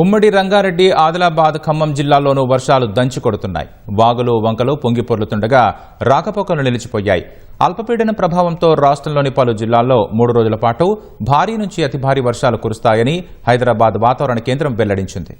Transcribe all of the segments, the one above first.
ఉమ్మడి రంగారెడ్డి ఆదిలాబాద్ ఖమ్మం జిల్లాల్లోనూ వర్షాలు దంచి కొడుతున్నాయి. వాగులు వంకలు పొంగి పొర్లుతుండగా రాకపోకలు నిలిచిపోయాయి. అల్పపీడన ప్రభావంతో రాష్ట్రంలోని పలు జిల్లాల్లో మూడు రోజుల పాటు భారీ నుంచి అతి భారీ వర్షాలు కురుస్తాయని హైదరాబాద్ వాతావరణ కేంద్రం వెల్లడించింది.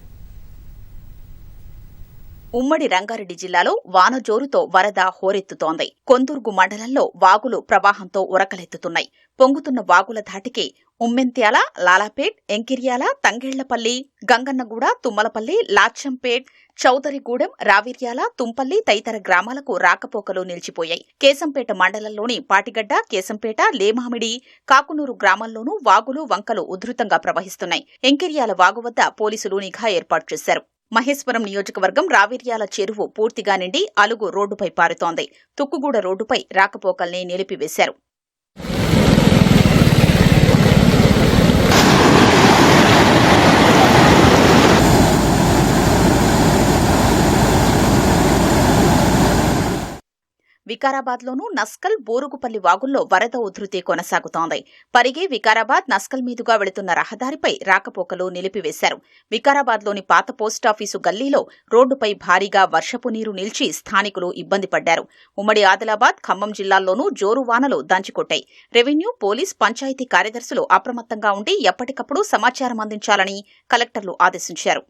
ఉమ్మడి రంగారెడ్డి జిల్లాలో వాన జోరుతో వరద హోరెత్తుతోంది. కొందుర్గు మండలంలో వాగులు ప్రవాహంతో ఉరకలెత్తుతున్నాయి. పొంగుతున్న వాగుల ధాటికి ఉమ్మెంత్యాల లాలాపేట్ ఎంకిర్యాల తంగేళ్ళపల్లి గంగన్నగూడ తుమ్మలపల్లి లాచంపేట్ చౌదరిగూడెం రావిర్యాల తుంపల్లి తదితర గ్రామాలకు రాకపోకలు నిలిచిపోయాయి. కేశంపేట మండలంలోని పాటిగడ్డ కేశంపేట లేమామిడి కాకునూరు గ్రామాల్లోనూ వాగులు వంకలు ఉధృతంగా ప్రవహిస్తున్నాయి. ఎంకిర్యాల వాగు వద్ద పోలీసులు నిఘా ఏర్పాటు చేశారు. మహేశ్వరం నియోజకవర్గం రావిర్యాల చెరువు పూర్తిగా నిండి అలుగు రోడ్డుపై పారుతోంది. తుక్కుగూడ రోడ్డుపై రాకపోకల్ని నిలిపివేశారు. వికారాబాద్లోనూ నస్కల్ బోరుగుపల్లి వాగుల్లో వరద ఉధృతి కొనసాగుతోంది. పరిగి వికారాబాద్ నస్కల్ మీదుగా వెళుతున్న రహదారిపై రాకపోకలు నిలిపివేశారు. వికారాబాద్లోని పాత పోస్టాఫీసు గల్లీలో రోడ్డుపై భారీగా వర్షపు నీరు నిలిచి స్థానికులు ఇబ్బంది పడ్డారు. ఉమ్మడి ఆదిలాబాద్ ఖమ్మం జిల్లాల్లోనూ జోరు వానలు దంచుకొట్టాయి. రెవెన్యూ పోలీస్ పంచాయతీ కార్యదర్శులు అప్రమత్తంగా ఉండి ఎప్పటికప్పుడు సమాచారం అందించాలని కలెక్టర్లు ఆదేశించారు.